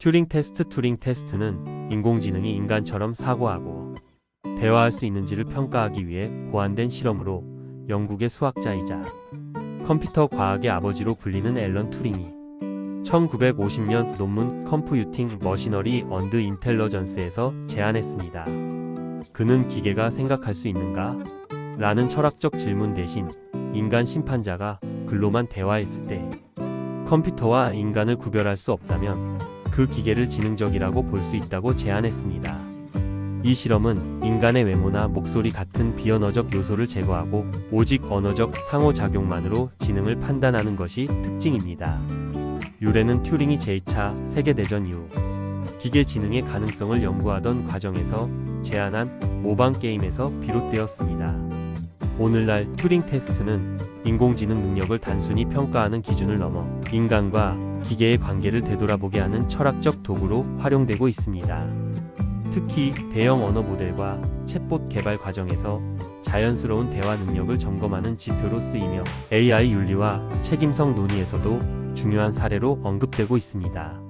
튜링 테스트 튜링 테스트는 인공지능이 인간처럼 사고하고 대화할 수 있는지를 평가하기 위해 고안된 실험으로 영국의 수학자이자 컴퓨터 과학의 아버지로 불리는 앨런 튜링이 1950년 논문 컴퓨팅 머시너리 언드 인텔러전스에서 제안했습니다. 그는 기계가 생각할 수 있는가? 라는 철학적 질문 대신 인간 심판자가 글로만 대화했을 때 컴퓨터와 인간을 구별할 수 없다면 그 기계를 지능적이라고 볼 수 있다고 제안했습니다. 이 실험은 인간의 외모나 목소리 같은 비언어적 요소를 제거하고 오직 언어적 상호작용만으로 지능을 판단하는 것이 특징입니다. 유래는 튜링이 제2차 세계대전 이후 기계 지능의 가능성을 연구하던 과정에서 제안한 모방 게임에서 비롯되었습니다. 오늘날 튜링 테스트는 인공지능 능력을 단순히 평가하는 기준을 넘어 인간과 기계의 관계를 되돌아보게 하는 철학적 도구로 활용되고 있습니다. 특히 대형 언어 모델과 챗봇 개발 과정에서 자연스러운 대화 능력을 점검하는 지표로 쓰이며 AI 윤리와 책임성 논의에서도 중요한 사례로 언급되고 있습니다.